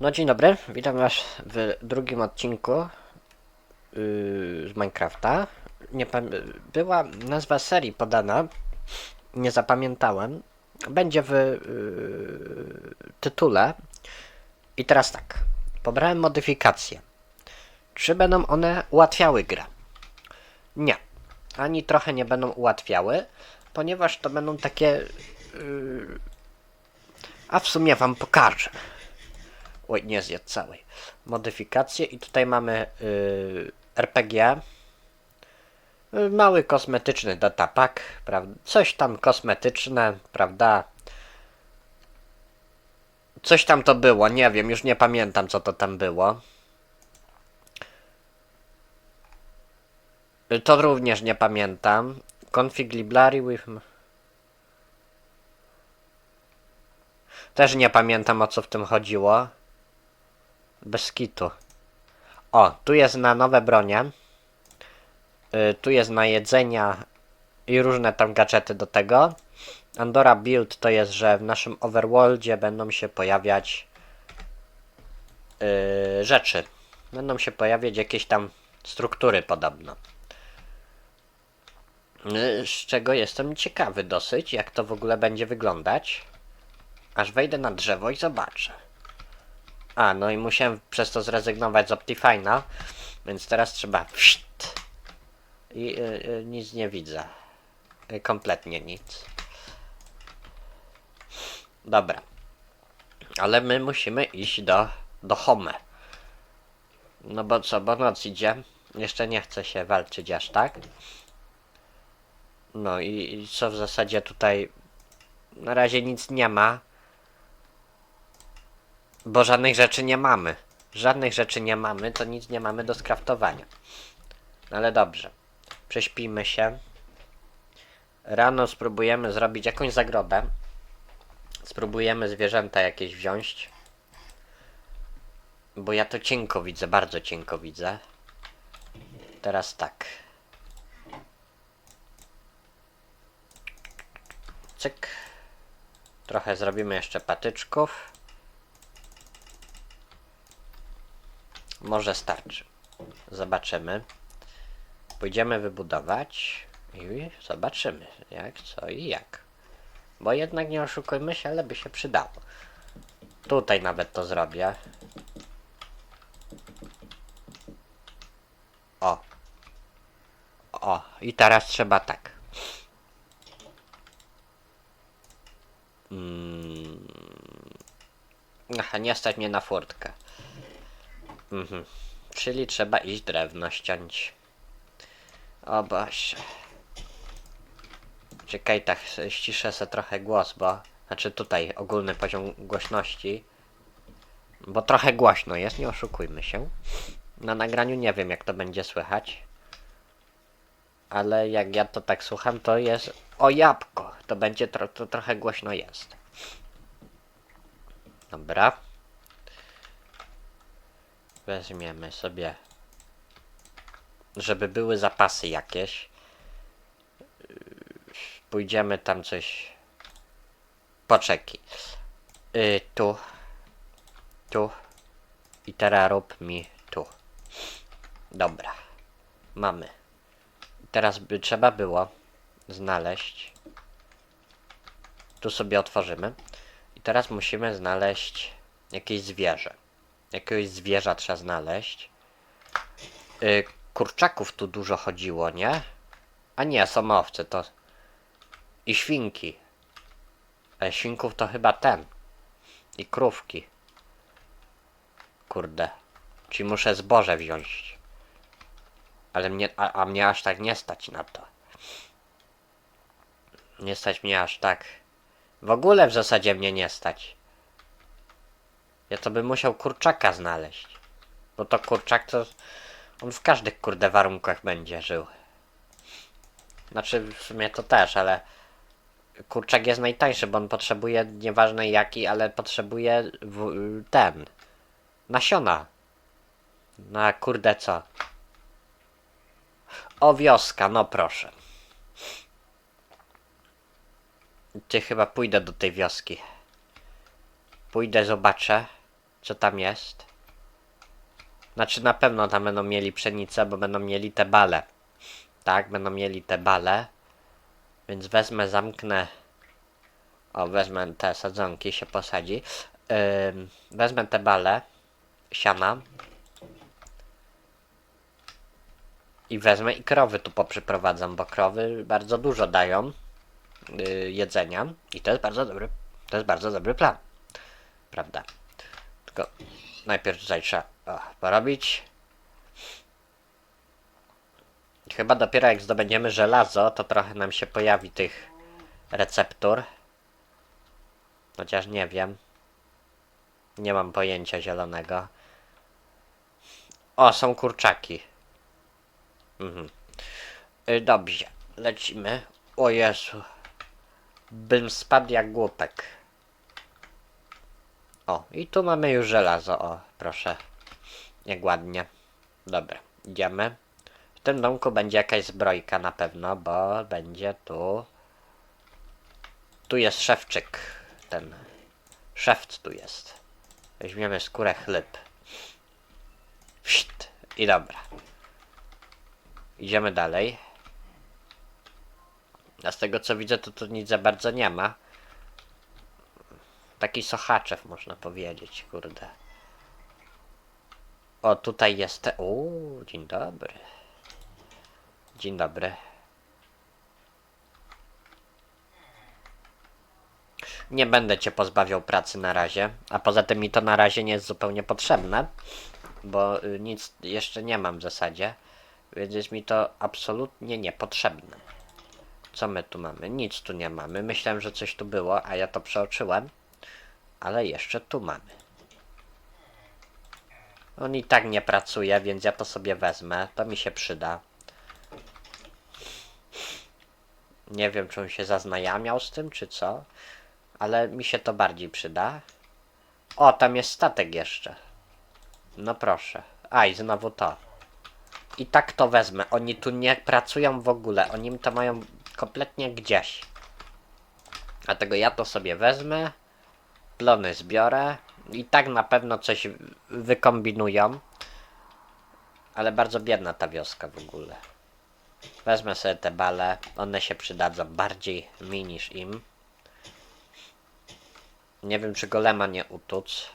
No dzień dobry, witam was w drugim odcinku yy, z Minecrafta. Nie była nazwa serii podana, nie zapamiętałem. Będzie w yy, tytule. I teraz tak, pobrałem modyfikacje. Czy będą one ułatwiały grę? Nie, ani trochę nie będą ułatwiały, ponieważ to będą takie... Yy, a w sumie wam pokażę. Oj, nie zjadł całej. Modyfikacje i tutaj mamy y, RPG. Y, Mały kosmetyczny datapack, prawda? Coś tam kosmetyczne, prawda? Coś tam to było, nie wiem, już nie pamiętam co to tam było. Y, To również nie pamiętam. Config library with... Też nie pamiętam o co w tym chodziło. Bez kitu. O, tu jest na nowe bronie. Y, tu jest na jedzenia i różne tam gadżety do tego. Andora Build to jest, że w naszym overworldzie będą się pojawiać y, rzeczy. Będą się pojawiać jakieś tam struktury podobno. Y, Z czego jestem ciekawy dosyć, jak to w ogóle będzie wyglądać. Aż wejdę na drzewo i zobaczę. A, no i musiałem przez to zrezygnować z Optifine'a, więc teraz trzeba wszt. I y, y, nic nie widzę. Y, kompletnie nic. Dobra. Ale my musimy iść do, do Home. No bo co, bo noc idzie. Jeszcze nie chce się walczyć aż tak. No i, i co w zasadzie tutaj na razie nic nie ma. Bo żadnych rzeczy nie mamy. Żadnych rzeczy nie mamy, to nic nie mamy do skraftowania. No Ale dobrze. Prześpijmy się. Rano spróbujemy zrobić jakąś zagrodę. Spróbujemy zwierzęta jakieś wziąć. Bo ja to cienko widzę, bardzo cienko widzę. Teraz tak. Cyk. Trochę zrobimy jeszcze patyczków. Może starczy. Zobaczymy. Pójdziemy wybudować i zobaczymy jak, co i jak. Bo jednak nie oszukujmy się, ale by się przydało. Tutaj nawet to zrobię. O. O, i teraz trzeba tak. Mm. Aha, nie stać mnie na furtkę. Mhm. Czyli trzeba iść drewno ściąć. O Boże. Czekaj, tak ściszę se trochę głos, bo... Znaczy tutaj ogólny poziom głośności. Bo trochę głośno jest, nie oszukujmy się. Na nagraniu nie wiem jak to będzie słychać. Ale jak ja to tak słucham, to jest... O jabłko! To będzie tro to trochę głośno jest. Dobra. Weźmiemy sobie, żeby były zapasy jakieś. Pójdziemy tam coś. Poczeki. Yy, tu. Tu. I teraz rób mi tu. Dobra. Mamy. Teraz by trzeba było znaleźć. Tu sobie otworzymy. I teraz musimy znaleźć jakieś zwierzę. Jakiegoś zwierza trzeba znaleźć. Yy, kurczaków tu dużo chodziło, nie? A nie, są owce, to... I świnki. Ale świnków to chyba ten. I krówki. Kurde. Czyli muszę zboże wziąć. Ale mnie, a, a mnie aż tak nie stać na to. Nie stać mnie aż tak. W ogóle w zasadzie mnie nie stać. Ja to bym musiał kurczaka znaleźć. Bo to kurczak to... On w każdych kurde warunkach będzie żył. Znaczy w sumie to też, ale... Kurczak jest najtańszy, bo on potrzebuje nieważne jaki, ale potrzebuje w, ten... Nasiona. Na kurde co? O wioska, no proszę. Ty chyba pójdę do tej wioski. Pójdę, zobaczę. Co tam jest? Znaczy na pewno tam będą mieli pszenicę, bo będą mieli te bale. Tak, będą mieli te bale. Więc wezmę, zamknę. O, wezmę te sadzonki, się posadzi. Ym, wezmę te bale siana. I wezmę i krowy tu poprzyprowadzam, bo krowy bardzo dużo dają yy, jedzenia. I to jest bardzo dobry, to jest bardzo dobry plan. Prawda? Tylko najpierw tutaj trzeba o, porobić. Chyba dopiero jak zdobędziemy żelazo, to trochę nam się pojawi tych receptur. Chociaż nie wiem. Nie mam pojęcia zielonego. O, są kurczaki. Mhm. Y, Dobrze, lecimy. O Jezu. Bym spadł jak głupek. O, i tu mamy już żelazo. O, proszę. Jak ładnie. Dobra, idziemy. W tym domku będzie jakaś zbrojka na pewno, bo będzie tu... Tu jest szewczyk. Ten. Szewc tu jest. Weźmiemy skórę chleb. Wszt. I dobra. Idziemy dalej. A z tego co widzę, to tu nic za bardzo nie ma. Taki sochaczew można powiedzieć, kurde. O, tutaj jest. Uuu, dzień dobry. Dzień dobry. Nie będę cię pozbawiał pracy na razie, a poza tym mi to na razie nie jest zupełnie potrzebne, bo y, nic jeszcze nie mam w zasadzie, więc jest mi to absolutnie niepotrzebne. Co my tu mamy? Nic tu nie mamy. Myślałem, że coś tu było, a ja to przeoczyłem, ale jeszcze tu mamy. On i tak nie pracuje, więc ja to sobie wezmę. To mi się przyda. Nie wiem, czy on się zaznajamiał z tym, czy co. Ale mi się to bardziej przyda. O, tam jest statek jeszcze. No proszę. Aj, znowu to. I tak to wezmę. Oni tu nie pracują w ogóle. Oni to mają kompletnie gdzieś. Dlatego ja to sobie wezmę. Plony zbiorę. I tak na pewno coś wykombinują. Ale bardzo biedna ta wioska w ogóle. Wezmę sobie te bale. One się przydadzą bardziej mi niż im. Nie wiem, czy golema nie utuc.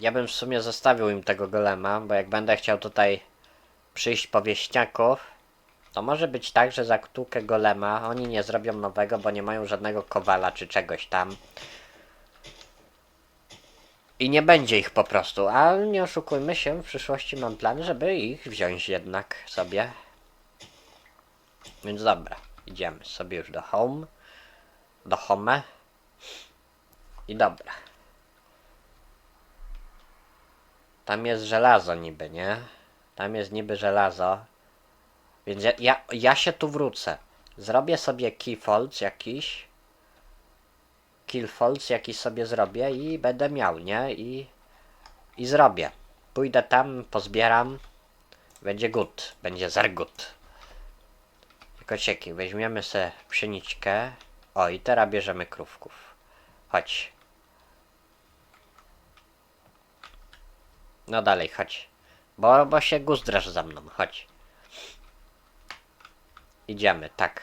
Ja bym w sumie zostawił im tego golema, bo jak będę chciał tutaj przyjść po wieśniaków, to może być tak, że za ktułkę golema oni nie zrobią nowego, bo nie mają żadnego kowala czy czegoś tam. I nie będzie ich po prostu, a nie oszukujmy się, w przyszłości mam plan, żeby ich wziąć jednak sobie. Więc dobra, idziemy sobie już do home. Do home. I dobra. Tam jest żelazo niby, nie? Tam jest niby żelazo. Więc ja, ja, ja się tu wrócę. Zrobię sobie keyfolds jakiś. Killfolds jakiś sobie zrobię i będę miał, nie? I, I zrobię. Pójdę tam, pozbieram. Będzie good. Będzie zer good. Tylko cieki, weźmiemy sobie pszeniczkę. O, i teraz bierzemy krówków. Chodź. No dalej, chodź. Bo, bo się guzdrasz za mną, chodź. Idziemy, tak.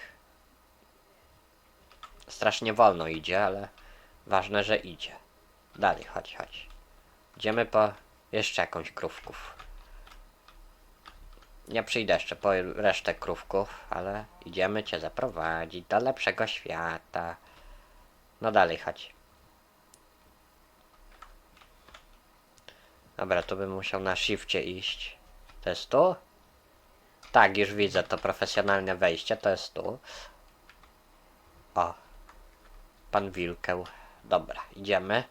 Strasznie wolno idzie, ale ważne, że idzie. Dalej, chodź, chodź. Idziemy po jeszcze jakąś krówków. Nie przyjdę jeszcze po resztę krówków, ale idziemy cię zaprowadzić do lepszego świata. No dalej, chodź. Dobra, tu bym musiał na shifcie iść. To jest tu? Tak, już widzę to profesjonalne wejście, to jest tu. O. Pan Wilkeł. Dobra, idziemy.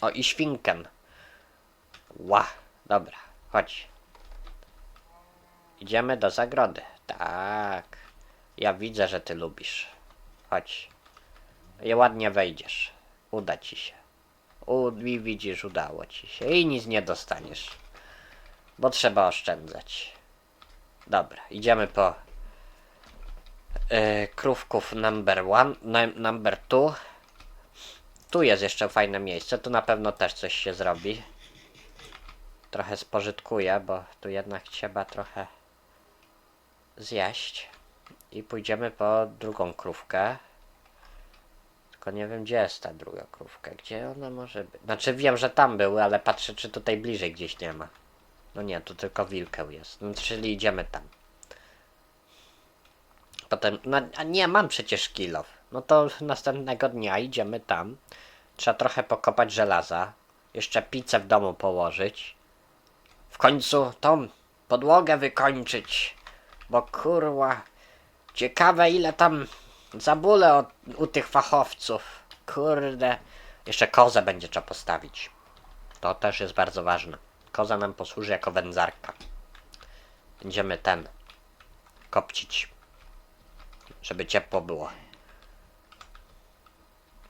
O, i świnkę. Ła, dobra, chodź. Idziemy do zagrody. Tak. Ja widzę, że ty lubisz. Chodź. I ładnie wejdziesz. Uda ci się. U, widzisz, udało ci się. I nic nie dostaniesz. Bo trzeba oszczędzać. Dobra, idziemy po yy, krówków number one, num- number two. Tu jest jeszcze fajne miejsce, tu na pewno też coś się zrobi. Trochę spożytkuję, bo tu jednak trzeba trochę zjeść. I pójdziemy po drugą krówkę. Tylko nie wiem, gdzie jest ta druga krówka. Gdzie ona może być? Znaczy wiem, że tam były, ale patrzę, czy tutaj bliżej gdzieś nie ma. No nie, tu tylko wilkeł jest. No, czyli idziemy tam. Potem, no a nie, mam przecież kilof. No to następnego dnia idziemy tam. Trzeba trochę pokopać żelaza. Jeszcze pizzę w domu położyć. W końcu tą podłogę wykończyć. Bo kurwa, ciekawe ile tam zabóle od, u tych fachowców. Kurde. Jeszcze kozę będzie trzeba postawić. To też jest bardzo ważne. Koza nam posłuży jako wędzarka. Będziemy ten kopcić. Żeby ciepło było.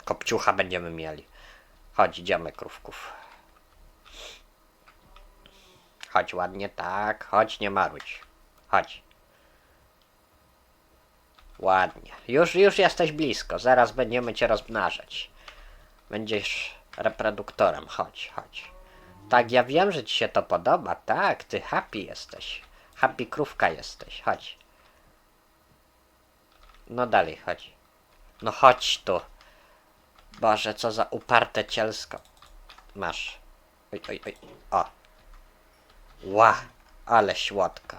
Kopciucha będziemy mieli. Chodź, idziemy krówków. Chodź ładnie, tak. Chodź, nie marudź. Chodź. Ładnie. Już, już jesteś blisko. Zaraz będziemy cię rozmnażać. Będziesz reproduktorem. Chodź, chodź. Tak, ja wiem, że ci się to podoba. Tak, ty happy jesteś. Happy krówka jesteś. Chodź. No dalej, chodź. No chodź tu. Boże, co za uparte cielsko. Masz. Oj, oj, oj. O. Ła, ale słodko.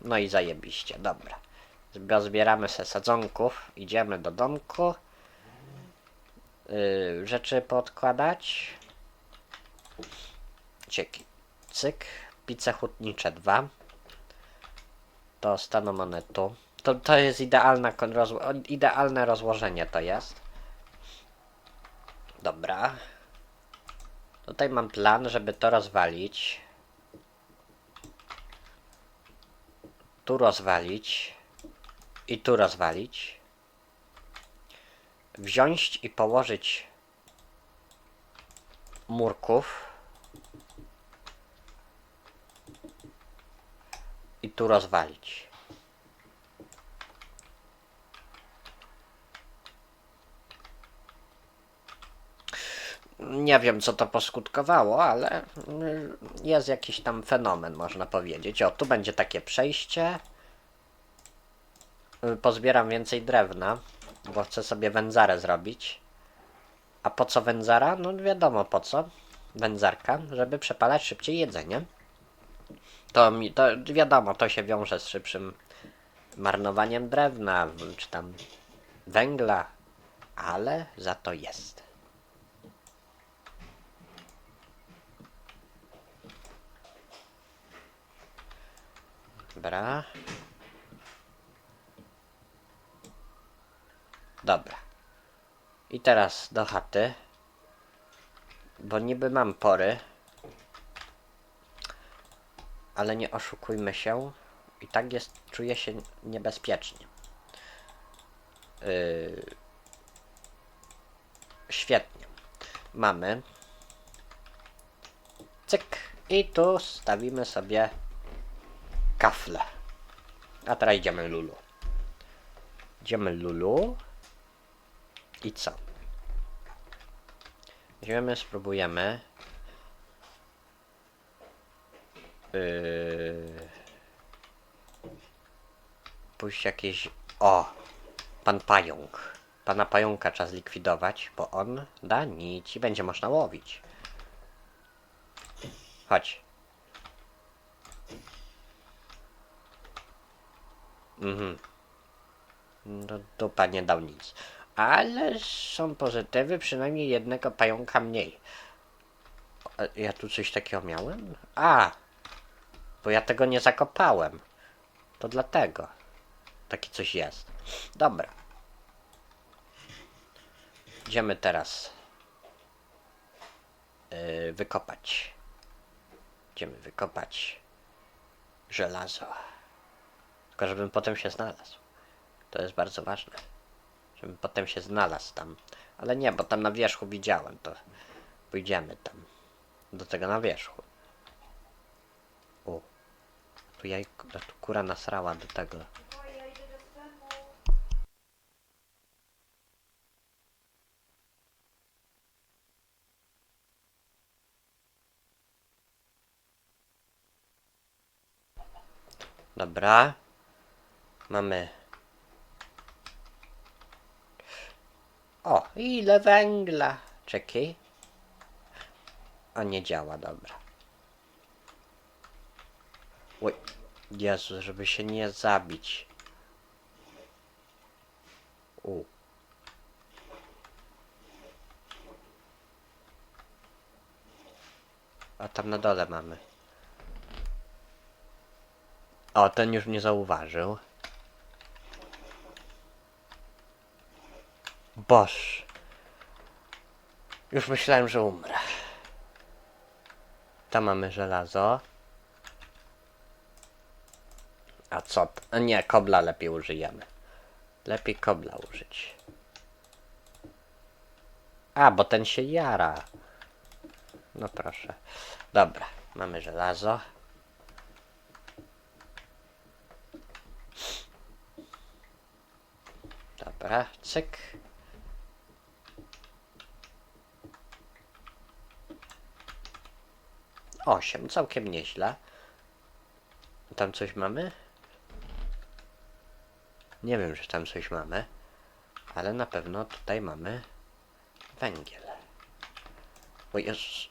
No i zajebiście, dobra. Zbieramy se sadzonków, idziemy do domku. Yy, rzeczy podkładać. Cieki. Cyk. Pice hutnicze 2. To staną one tu. To, to jest idealna, rozło- idealne rozłożenie to jest. Dobra. Tutaj mam plan, żeby to rozwalić. Tu rozwalić. I tu rozwalić. Wziąć i położyć murków. Tu rozwalić. Nie wiem, co to poskutkowało, ale mm, jest jakiś tam fenomen, można powiedzieć. O, tu będzie takie przejście. Y, Pozbieram więcej drewna, bo chcę sobie wędzarę zrobić. A po co wędzara? No wiadomo po co. Wędzarka, żeby przepalać szybciej jedzenie. To, mi, to wiadomo, to się wiąże z szybszym marnowaniem drewna, czy tam węgla, ale za to jest. Dobra. Dobra. I teraz do chaty. Bo niby mam pory. Ale nie oszukujmy się. I tak jest, czuję się niebezpiecznie. Yy... Świetnie. Mamy. Cyk. I tu stawimy sobie kafle. A teraz idziemy Lulu. Idziemy Lulu. I co? Weźmiemy, spróbujemy. Yy... Pójść jakieś... O! Pan pająk. Pana pająka trzeba zlikwidować, bo on da nic i będzie można łowić. Chodź. Mhm. No dupa nie dał nic. Ale są pozytywy, przynajmniej jednego pająka mniej. Ja tu coś takiego miałem? A! Bo ja tego nie zakopałem. To dlatego. Taki coś jest. Dobra. Idziemy teraz yy, wykopać. Idziemy wykopać żelazo. Tylko żebym potem się znalazł. To jest bardzo ważne. Żebym potem się znalazł tam. Ale nie, bo tam na wierzchu widziałem, to pójdziemy tam. Do tego na wierzchu tu jajko, znaczy kura nasrała do tego. Dobra. Mamy. O, ile węgla. Czekaj. A nie działa, dobra. Oj. Jezu, żeby się nie zabić. U. A tam na dole mamy. O, ten już mnie zauważył. Boż. Już myślałem, że umrę. Tam mamy żelazo. A co? nie, kobla lepiej użyjemy. Lepiej kobla użyć. A, bo ten się jara. No proszę. Dobra, mamy żelazo. Dobra, cyk. Osiem, całkiem nieźle. Tam coś mamy? Nie wiem, czy tam coś mamy, ale na pewno tutaj mamy węgiel. Jezus.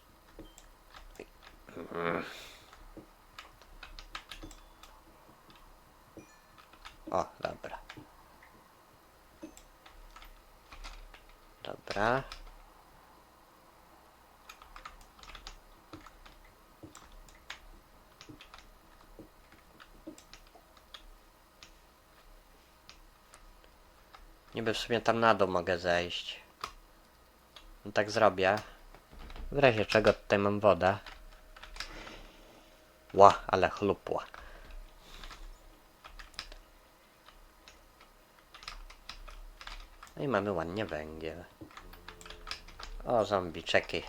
O, dobra. Dobra. Niby w sumie tam na dół mogę zejść. No tak zrobię. W razie czego tutaj mam wodę. Ła, ale chlupła. No i mamy ładnie węgiel. O, zombie, czekaj.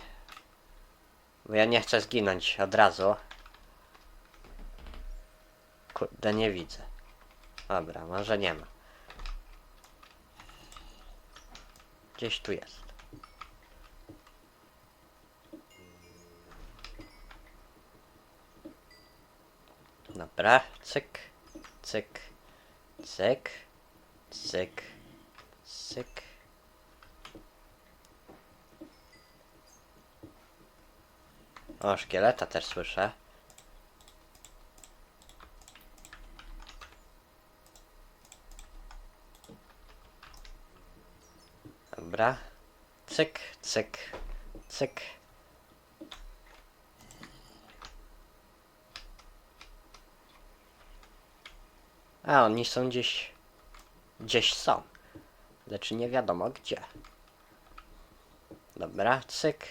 Bo ja nie chcę zginąć od razu. Kurde, nie widzę. Dobra, może nie ma. Gdzieś tu jest. Dobra, cyk, cyk, cyk, cyk, cyk. O, szkieleta też słyszę. Dobra. Cyk, cyk, cyk. A, oni są gdzieś... Gdzieś są. Lecz nie wiadomo gdzie. Dobra, cyk.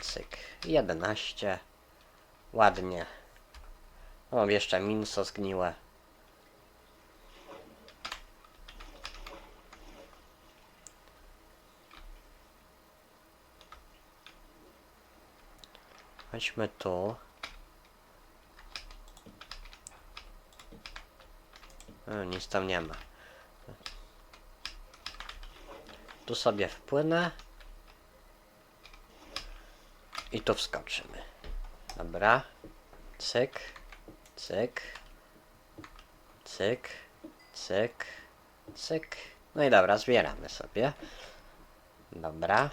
Cyk. 11. Ładnie. O, jeszcze minso zgniłe. Chodźmy tu. O, nic tam nie ma. Tu sobie wpłynę. I tu wskoczymy. Dobra. Cyk. Cyk. Cyk. Cyk. Cyk. No i dobra, zbieramy sobie. Dobra.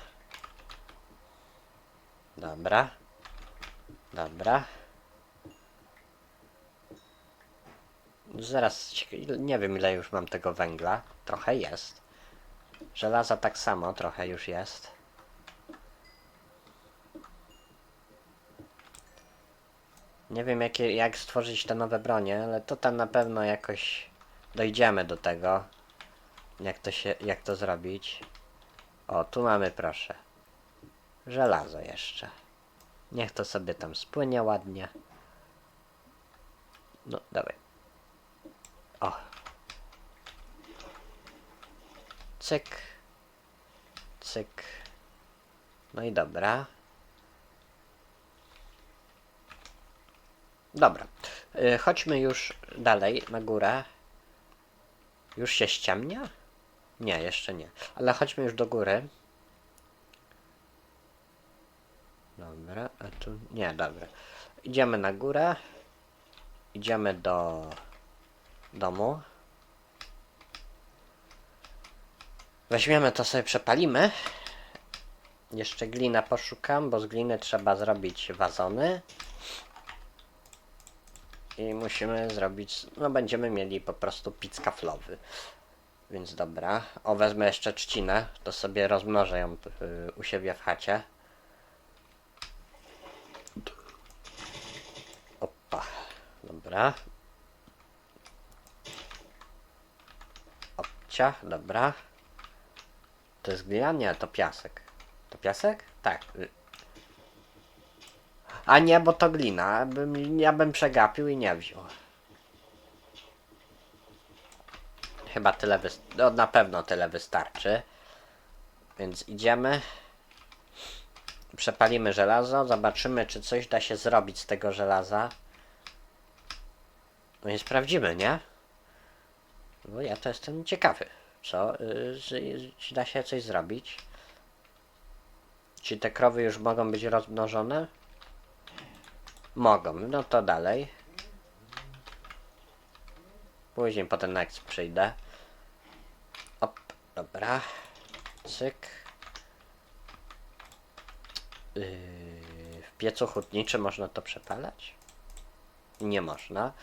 Dobra. Dobra. Zaraz, nie wiem ile już mam tego węgla. Trochę jest. Żelaza tak samo, trochę już jest. Nie wiem jakie, jak stworzyć te nowe bronie, ale to tam na pewno jakoś dojdziemy do tego. Jak to się, jak to zrobić. O, tu mamy proszę. Żelazo jeszcze. Niech to sobie tam spłynie ładnie. No, dawaj. O. Cyk. Cyk. No i dobra. Dobra. Y, chodźmy już dalej na górę. Już się ściemnia? Nie, jeszcze nie. Ale chodźmy już do góry. Dobra, a tu... Nie, dobra. Idziemy na górę. Idziemy do domu. Weźmiemy to sobie przepalimy. Jeszcze glinę poszukam, bo z gliny trzeba zrobić wazony. I musimy zrobić, no będziemy mieli po prostu pic kaflowy. Więc dobra. O, wezmę jeszcze trzcinę, to sobie rozmnożę ją y, u siebie w chacie. Dobra. Opcia, dobra. To jest glina? Nie, to piasek. To piasek? Tak. A nie, bo to glina. Bym, ja bym przegapił i nie wziął. Chyba tyle wystarczy. No, na pewno tyle wystarczy. Więc idziemy. Przepalimy żelazo. Zobaczymy, czy coś da się zrobić z tego żelaza. No i sprawdzimy, nie? Bo ja to jestem ciekawy. Co? Czy- czy da się coś zrobić? Czy te krowy już mogą być rozmnożone? Mogą. No to dalej. Później po ten next przyjdę. Op, dobra. Cyk. Yy, w piecu hutniczym można to przepalać? Nie można.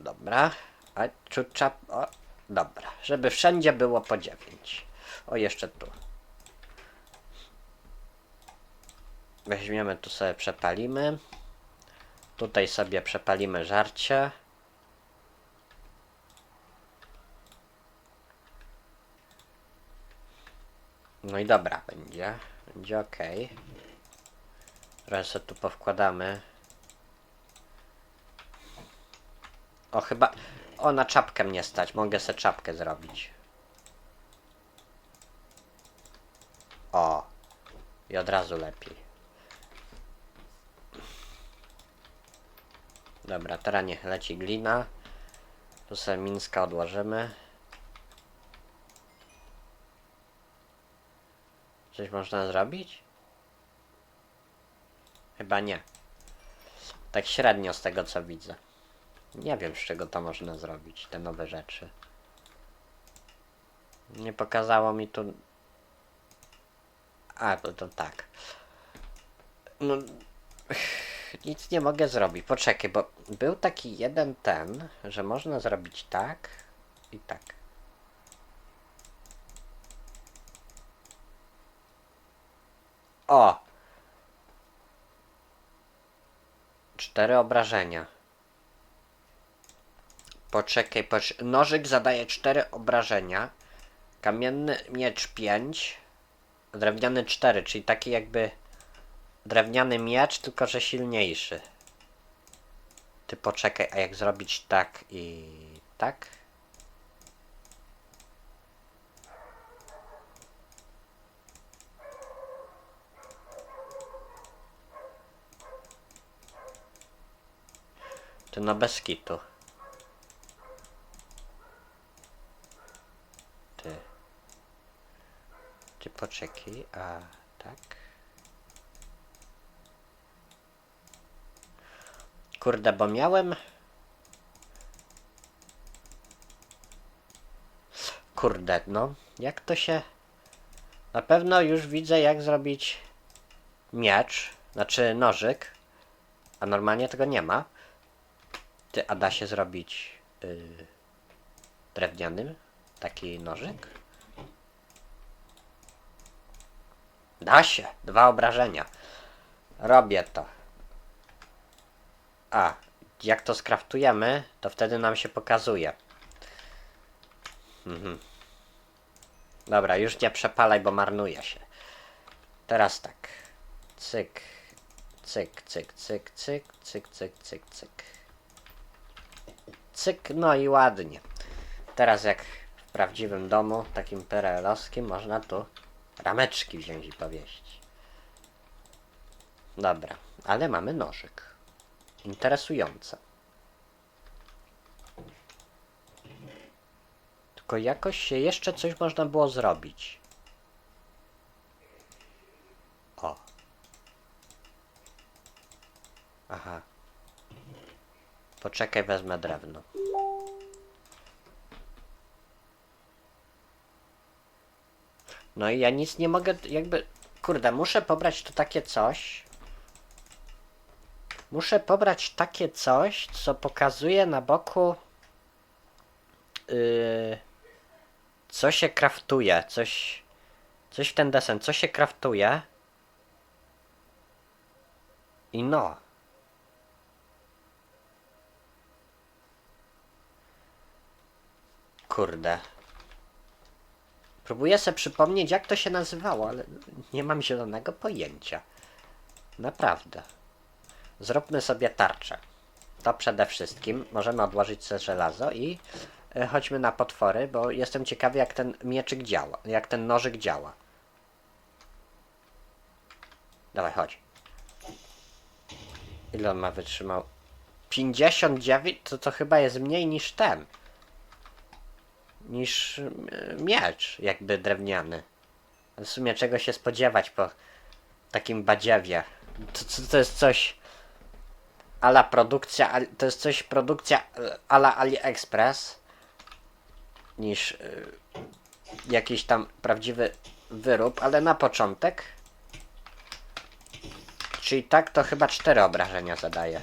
Dobra. A czucza... O, dobra. Żeby wszędzie było po 9. O, jeszcze tu. Weźmiemy tu sobie przepalimy. Tutaj sobie przepalimy żarcie. No i dobra, będzie. Będzie ok. Sobie tu powkładamy. O, chyba... O, na czapkę mnie stać. Mogę sobie czapkę zrobić. O. I od razu lepiej. Dobra, teraz niech leci glina. Tu sobie mińska odłożymy. Coś można zrobić? Chyba nie. Tak średnio z tego co widzę. Nie wiem z czego to można zrobić, te nowe rzeczy. Nie pokazało mi tu... A, to, to tak. No... Nic nie mogę zrobić. Poczekaj, bo był taki jeden ten, że można zrobić tak i tak. O! Cztery obrażenia. Poczekaj, pocz nożyk zadaje cztery obrażenia. Kamienny miecz 5. Drewniany 4, czyli taki jakby drewniany miecz, tylko że silniejszy. Ty poczekaj, a jak zrobić tak i tak? Ty no bez kitu. Ty. Ty poczekaj, a tak? Kurde, bo miałem. Kurde, no. Jak to się. Na pewno już widzę, jak zrobić miecz, znaczy nożyk. A normalnie tego nie ma. Ty, a da się zrobić yy, drewnianym taki nożyk? Da się. Dwa obrażenia. Robię to. A, jak to skraftujemy, to wtedy nam się pokazuje. Mhm. Dobra, już nie przepalaj, bo marnuje się. Teraz tak. Cyk. Cyk, cyk, cyk, cyk, cyk, cyk, cyk, cyk. Cyk, no i ładnie. Teraz jak w prawdziwym domu, takim perelowskim, można tu rameczki wziąć i. Dobra, ale mamy nożyk. Interesujące. Tylko jakoś się jeszcze coś można było zrobić. O. Aha. Poczekaj, wezmę drewno. No i ja nic nie mogę, jakby... Kurde, muszę pobrać tu takie coś. Muszę pobrać takie coś, co pokazuje na boku... Yy, co się kraftuje, coś... Coś w ten desen, co się kraftuje. I no. Kurde. Próbuję sobie przypomnieć, jak to się nazywało, ale nie mam zielonego pojęcia. Naprawdę. Zróbmy sobie tarczę. To przede wszystkim. Możemy odłożyć sobie żelazo i e, chodźmy na potwory, bo jestem ciekawy, jak ten mieczyk działa, jak ten nożyk działa. Dawaj, chodź. Ile on ma wytrzymał? 59? To, to chyba jest mniej niż ten. Niż e, miecz, jakby drewniany. W sumie czego się spodziewać po takim badziewie? To, to, to jest coś ala produkcja, to jest coś produkcja e, ala AliExpress niż y, jakiś tam prawdziwy wyrób, ale na początek Czyli tak to chyba cztery obrażenia zadaje.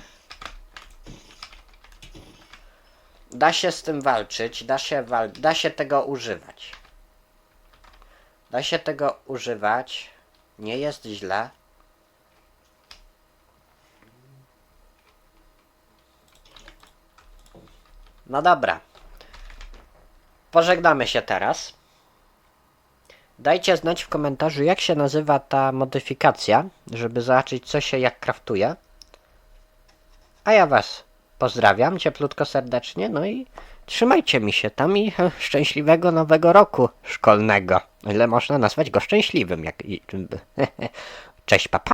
Da się z tym walczyć, da się, wal da się tego używać. Da się tego używać. Nie jest źle. No dobra. Pożegnamy się teraz. Dajcie znać w komentarzu, jak się nazywa ta modyfikacja, żeby zobaczyć, co się jak kraftuje. A ja Was pozdrawiam cieplutko serdecznie, no i trzymajcie mi się tam i szczęśliwego nowego roku szkolnego. Ile można nazwać go szczęśliwym, jak i... Cześć, papa.